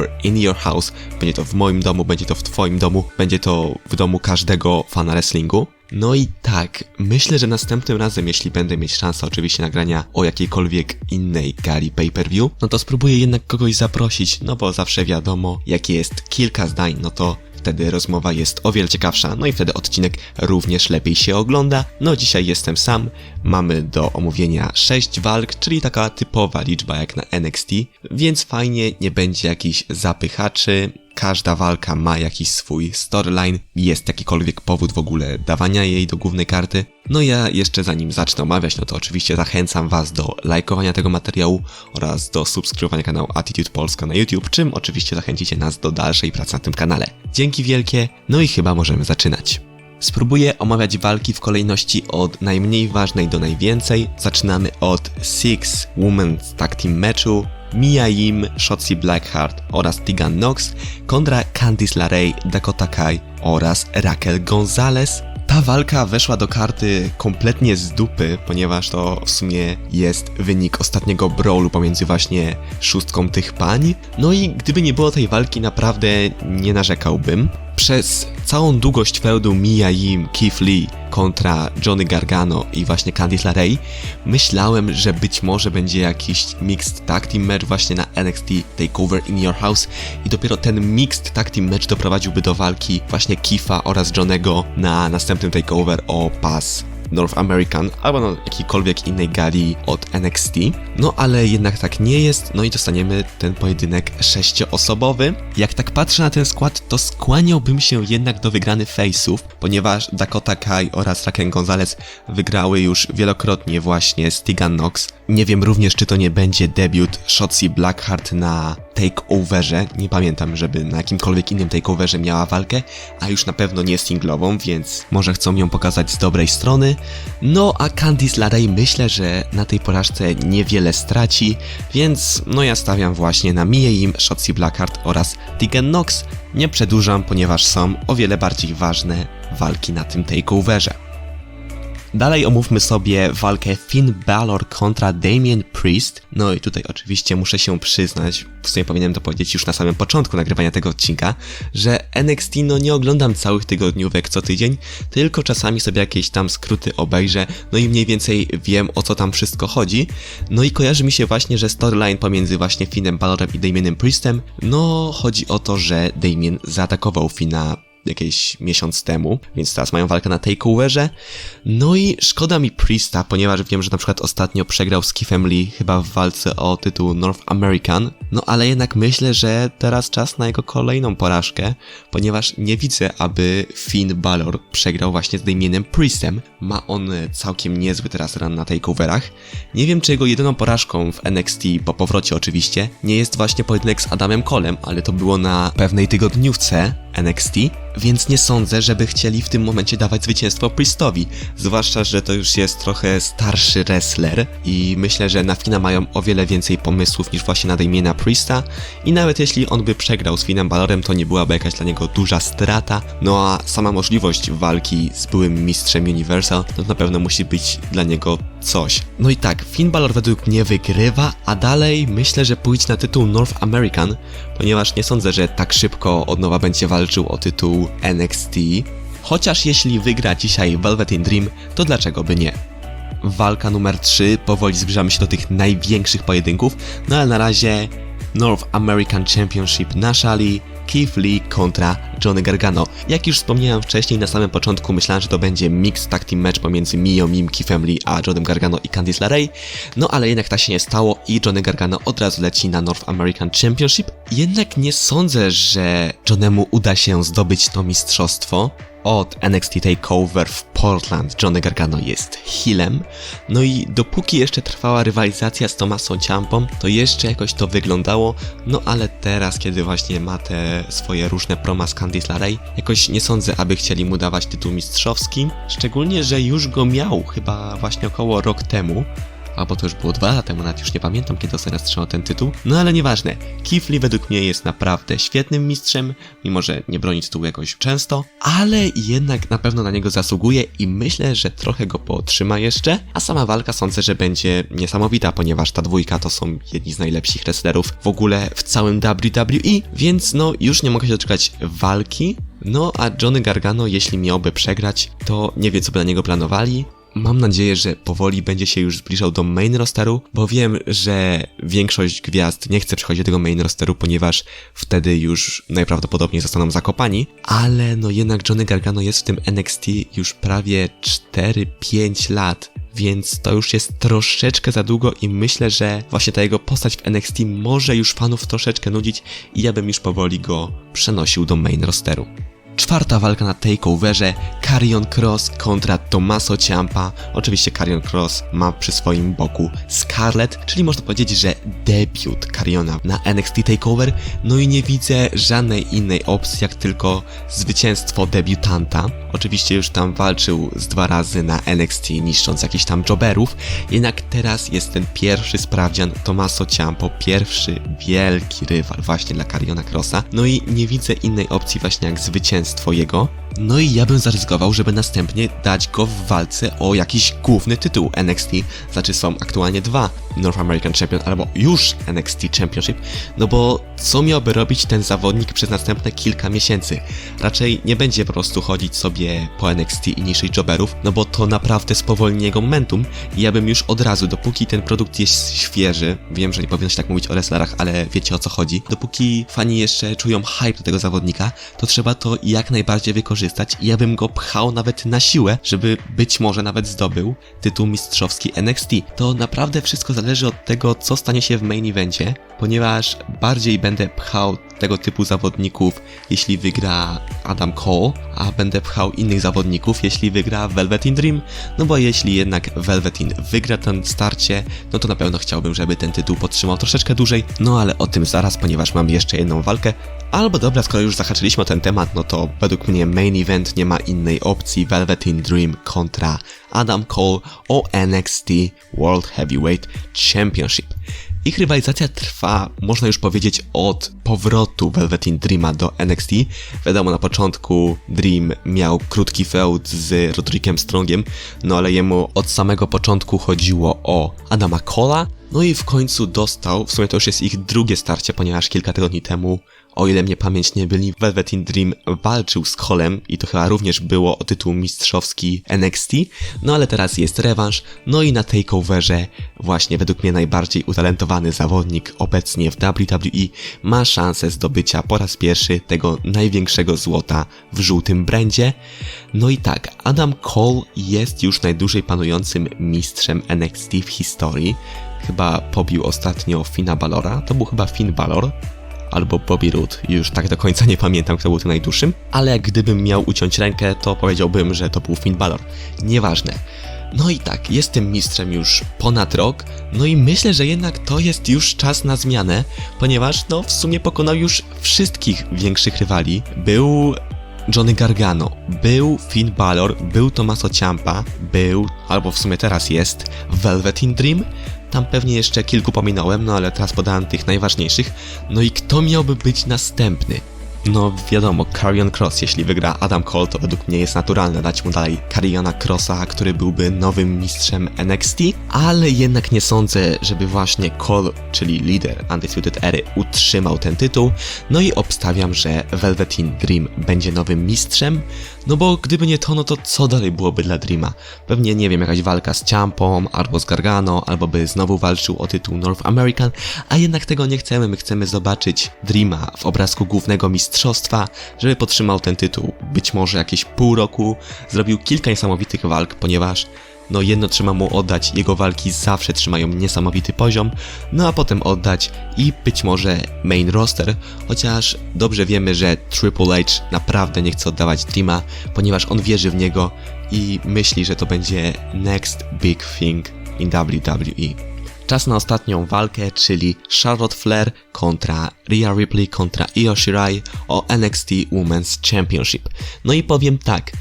takeover in your house. Będzie to w moim domu, będzie to w twoim domu, będzie to w domu każdego fana wrestlingu. No i tak, myślę, że następnym razem, jeśli będę mieć szansę oczywiście nagrania o jakiejkolwiek innej gali pay-per-view, no to spróbuję jednak kogoś zaprosić, no bo zawsze wiadomo, jak jest kilka zdań, no to wtedy rozmowa jest o wiele ciekawsza, no i wtedy odcinek również lepiej się ogląda. No dzisiaj jestem sam, mamy do omówienia 6 walk, czyli taka typowa liczba jak na NXT, więc fajnie, nie będzie jakichś zapychaczy, każda walka ma jakiś swój storyline, jest jakikolwiek powód w ogóle dawania jej do głównej karty. No ja jeszcze zanim zacznę omawiać, no to oczywiście zachęcam Was do lajkowania tego materiału oraz do subskrybowania kanału Attitude Polska na YouTube, czym oczywiście zachęcicie nas do dalszej pracy na tym kanale. Dzięki wielkie, no i chyba możemy zaczynać. Spróbuję omawiać walki w kolejności od najmniej ważnej do najwięcej. Zaczynamy od Six Women's Tag Team Matchu, Mia Yim, Shotzi Blackheart oraz Tegan Knox kontra Candice LeRae, Dakota Kai oraz Raquel Gonzalez. Ta walka weszła do karty kompletnie z dupy, ponieważ to w sumie jest wynik ostatniego brawlu pomiędzy właśnie szóstką tych pań. No i gdyby nie było tej walki, naprawdę nie narzekałbym. Przez całą długość feudu Mia Yim, Keith Lee kontra Johnny Gargano i właśnie Candice LeRae myślałem, że być może będzie jakiś mixed tag team match właśnie na NXT TakeOver in Your House i dopiero ten mixed tag team match doprowadziłby do walki właśnie Keitha oraz Johnego na następnym TakeOver o pas North American albo na jakiejkolwiek innej gali od NXT. No ale jednak tak nie jest, no i dostaniemy ten pojedynek sześcioosobowy. Jak tak patrzę na ten skład, to skłaniałbym się jednak do wygrany face'ów, ponieważ Dakota Kai oraz Raquel Gonzalez wygrały już wielokrotnie właśnie z Tegan Knox. Nie wiem również, czy to nie będzie debiut Shotzi Blackheart na takeoverze. Nie pamiętam, żeby na jakimkolwiek innym takeoverze miała walkę, a już na pewno nie singlową, więc może chcą ją pokazać z dobrej strony. No a Candice LeRae myślę, że na tej porażce niewiele straci, więc no ja stawiam właśnie na Mie Im, Shotzi Blackheart oraz Tegan Knox. Nie przedłużam, ponieważ są o wiele bardziej ważne walki na tym takeoverze. Dalej omówmy sobie walkę Finn Balor kontra Damien Priest. No i tutaj oczywiście muszę się przyznać, w sumie powinienem to powiedzieć już na samym początku nagrywania tego odcinka, że NXT no nie oglądam całych tygodniówek co tydzień, tylko czasami sobie jakieś tam skróty obejrzę, no i mniej więcej wiem o co tam wszystko chodzi. No i kojarzy mi się właśnie, że storyline pomiędzy właśnie Finnem Balorem i Damienem Priestem, no chodzi o to, że Damien zaatakował Finna jakiś miesiąc temu, więc teraz mają walkę na takeoverze. No i szkoda mi Priesta, ponieważ wiem, że na przykład ostatnio przegrał z Keithem Lee chyba w walce o tytuł North American. No ale jednak myślę, że teraz czas na jego kolejną porażkę, ponieważ nie widzę, aby Finn Balor przegrał właśnie z Damienem Priestem. Ma on całkiem niezły teraz run na takeoverach. Nie wiem, czy jego jedyną porażką w NXT, po powrocie oczywiście, nie jest właśnie pojedynek z Adamem Colem, ale to było na pewnej tygodniówce NXT, więc nie sądzę, żeby chcieli w tym momencie dawać zwycięstwo Priestowi. Zwłaszcza, że to już jest trochę starszy wrestler i myślę, że na Fina mają o wiele więcej pomysłów niż właśnie na Damiena Priesta i nawet jeśli on by przegrał z Finem Balorem, to nie byłaby jakaś dla niego duża strata, no a sama możliwość walki z byłym mistrzem Universal, to na pewno musi być dla niego coś. No i tak, Finn Balor według mnie wygrywa, a dalej myślę, że pójdzie na tytuł North American, ponieważ nie sądzę, że tak szybko od nowa będzie walczył o tytuł NXT. Chociaż jeśli wygra dzisiaj Velvet in Dream, to dlaczego by nie? Walka numer 3, powoli zbliżamy się do tych największych pojedynków, no ale na razie North American Championship na szali, Keith Lee kontra Johnny Gargano. Jak już wspomniałem wcześniej, na samym początku myślałem, że to będzie mix tag team match pomiędzy Mio Mim, Keithem Lee, a Johnnym Gargano i Candice LeRae. No ale jednak tak się nie stało i Johnny Gargano od razu leci na North American Championship. Jednak nie sądzę, że Johnemu uda się zdobyć to mistrzostwo. Od NXT TakeOver w Portland Johnny Gargano jest healem. No i dopóki jeszcze trwała rywalizacja z Tomaso Ciampą, to jeszcze jakoś to wyglądało. No ale teraz, kiedy właśnie ma te swoje różne proma z Candice LeRae, jakoś nie sądzę, aby chcieli mu dawać tytuł mistrzowski. Szczególnie, że już go miał chyba właśnie około rok temu albo to już było dwa lata temu, nawet już nie pamiętam, kiedy ostatnio trzymał ten tytuł. No ale nieważne, Lee według mnie jest naprawdę świetnym mistrzem, mimo że nie broni tytułu jakoś często, ale jednak na pewno na niego zasługuje i myślę, że trochę go potrzyma jeszcze, a sama walka sądzę, że będzie niesamowita, ponieważ ta dwójka to są jedni z najlepszych wrestlerów w ogóle w całym WWE, więc no już nie mogę się doczekać walki, no a Johnny Gargano, jeśli miałby przegrać, to nie wie co by na niego planowali. Mam nadzieję, że powoli będzie się już zbliżał do main rosteru, bo wiem, że większość gwiazd nie chce przechodzić do tego main rosteru, ponieważ wtedy już najprawdopodobniej zostaną zakopani, ale no jednak Johnny Gargano jest w tym NXT już prawie 4-5 lat. Więc to już jest troszeczkę za długo i myślę, że właśnie ta jego postać w NXT może już fanów troszeczkę nudzić i ja bym już powoli go przenosił do main rosteru. Czwarta walka na takeoverze Carion Cross kontra Tommaso Ciampa. Oczywiście Carion Cross ma przy swoim boku Scarlett, czyli można powiedzieć, że debiut Cariona na NXT Takeover. No i nie widzę żadnej innej opcji, jak tylko zwycięstwo debiutanta. Oczywiście już tam walczył z dwa razy na NXT, niszcząc jakichś tam jobberów, jednak teraz jest ten pierwszy sprawdzian Tommaso Ciampo, pierwszy wielki rywal właśnie dla Cariona Crossa. No i nie widzę innej opcji właśnie jak zwycięstwo jego. No i ja bym zaryzykował, żeby następnie dać go w walce o jakiś główny tytuł NXT. Znaczy są aktualnie dwa North American Champion albo już NXT Championship. No bo co miałby robić ten zawodnik przez następne kilka miesięcy? Raczej nie będzie po prostu chodzić sobie po NXT i niszczyć jobberów, no bo to naprawdę spowolni jego momentum i ja bym już od razu, dopóki ten produkt jest świeży, wiem, że nie powinno się tak mówić o wrestlerach, ale wiecie o co chodzi, dopóki fani jeszcze czują hype do tego zawodnika, to trzeba to jak najbardziej wykorzystać. I ja bym go pchał nawet na siłę, żeby być może nawet zdobył tytuł mistrzowski NXT. To naprawdę wszystko zależy od tego, co stanie się w main evencie, ponieważ bardziej będę pchał tego typu zawodników, jeśli wygra Adam Cole, a będę pchał innych zawodników, jeśli wygra Velveteen Dream, no bo jeśli jednak Velveteen wygra ten starcie, no to na pewno chciałbym, żeby ten tytuł podtrzymał troszeczkę dłużej, no ale o tym zaraz, ponieważ mam jeszcze jedną walkę, Albo dobra, skoro już zahaczyliśmy o ten temat, no to według mnie main event nie ma innej opcji Velveteen Dream kontra Adam Cole o NXT World Heavyweight Championship. Ich rywalizacja trwa, można już powiedzieć, od powrotu Velveteen Dreama do NXT. Wiadomo, na początku Dream miał krótki feud z Rodrickiem Strongiem, no ale jemu od samego początku chodziło o Adama Cola, no i w końcu dostał, w sumie to już jest ich drugie starcie, ponieważ kilka tygodni temu o ile mnie pamięć nie byli, Velveteen Dream walczył z Colem i to chyba również było o tytuł mistrzowski NXT, no ale teraz jest rewanż, no i na takeoverze właśnie według mnie najbardziej utalentowany zawodnik obecnie w WWE ma szansę zdobycia po raz pierwszy tego największego złota w żółtym brandzie. No i tak, Adam Cole jest już najdłużej panującym mistrzem NXT w historii. Chyba pobił ostatnio Fina Balora, to był chyba Finn Balor, albo Bobby Roode. Już tak do końca nie pamiętam, kto był tym najdłuższym, ale gdybym miał uciąć rękę, to powiedziałbym, że to był Finn Balor. Nieważne. No i tak, jestem mistrzem już ponad rok, no i myślę, że jednak to jest już czas na zmianę, ponieważ no w sumie pokonał już wszystkich większych rywali. Był Johnny Gargano, był Finn Balor, był Tommaso Ciampa, był, albo w sumie teraz jest, Velveteen Dream, tam pewnie jeszcze kilku pominąłem, no ale teraz podałem tych najważniejszych. No i kto miałby być następny? No wiadomo, Carion Cross, jeśli wygra Adam Cole, to według mnie jest naturalne dać mu dalej Cariona Crossa, który byłby nowym mistrzem NXT, ale jednak nie sądzę, żeby właśnie Cole, czyli lider Undisputed Ery, utrzymał ten tytuł, no i obstawiam, że Velveteen Dream będzie nowym mistrzem, no bo gdyby nie to, no to co dalej byłoby dla Dreama? Pewnie, nie wiem, jakaś walka z Ciampą, albo z Gargano, albo by znowu walczył o tytuł North American, a jednak tego nie chcemy, my chcemy zobaczyć Dreama w obrazku głównego mistrzostwa, żeby podtrzymał ten tytuł być może jakieś pół roku, zrobił kilka niesamowitych walk, ponieważ no jedno trzeba mu oddać, jego walki zawsze trzymają niesamowity poziom, no a potem oddać i być może main roster, chociaż dobrze wiemy, że Triple H naprawdę nie chce oddawać Dreama, ponieważ on wierzy w niego i myśli, że to będzie next big thing in WWE. Czas na ostatnią walkę, czyli Charlotte Flair kontra Rhea Ripley kontra Io Shirai o NXT Women's Championship. No i powiem tak,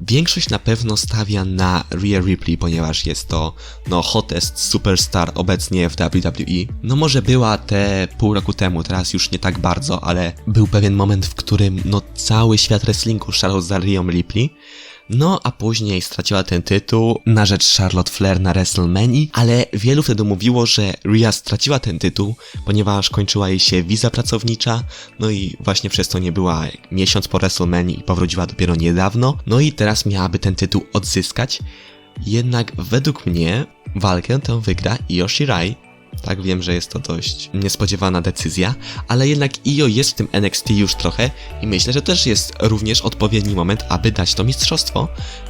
większość na pewno stawia na Rhea Ripley, ponieważ jest to no hottest superstar obecnie w WWE. No może była te pół roku temu, teraz już nie tak bardzo, ale był pewien moment, w którym no cały świat wrestlingu szalał za Rheą Ripley. No, a później straciła ten tytuł na rzecz Charlotte Flair na WrestleMania, ale wielu wtedy mówiło, że Rhea straciła ten tytuł, ponieważ kończyła jej się wiza pracownicza, no i właśnie przez to nie była miesiąc po WrestleMania i powróciła dopiero niedawno, no i teraz miałaby ten tytuł odzyskać. Jednak według mnie walkę tę wygra Io Shirai. Tak, wiem, że jest to dość niespodziewana decyzja, ale jednak Io jest w tym NXT już trochę i myślę, że też jest również odpowiedni moment, aby dać to mistrzostwo.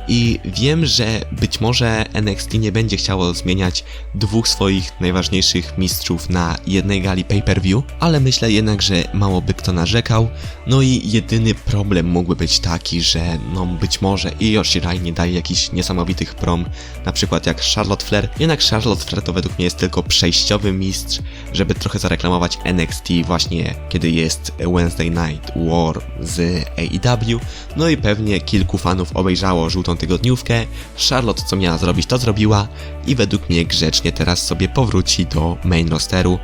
I wiem, że być może NXT nie będzie chciało zmieniać dwóch swoich najważniejszych mistrzów na jednej gali pay-per-view, ale myślę jednak, że mało by kto narzekał. No i jedyny problem mógłby być taki, że no być może Io Shirai nie daje jakichś niesamowitych prom, na przykład jak Charlotte Flair. Jednak Charlotte Flair to według mnie jest tylko przejściowy mistrz, żeby trochę zareklamować NXT właśnie kiedy jest Wednesday Night War z AEW. No i pewnie kilku fanów obejrzało żółtą tygodniówkę. Charlotte co miała zrobić to zrobiła i według mnie grzecznie teraz sobie powróci do main rosteru,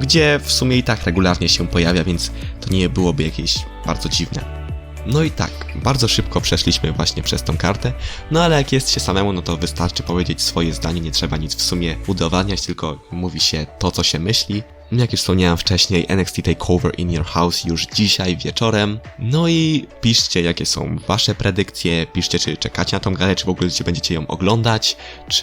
gdzie w sumie i tak regularnie się pojawia, więc to nie byłoby jakieś bardzo dziwne. No i tak, bardzo szybko przeszliśmy właśnie przez tą kartę, no ale jak jest się samemu, no to wystarczy powiedzieć swoje zdanie, nie trzeba nic w sumie udowadniać, tylko mówi się to, co się myśli. Jak już wspomniałem wcześniej, NXT TakeOver in Your House już dzisiaj wieczorem. No i piszcie, jakie są wasze predykcje, piszcie, czy czekacie na tą galę, czy w ogóle będziecie ją oglądać, czy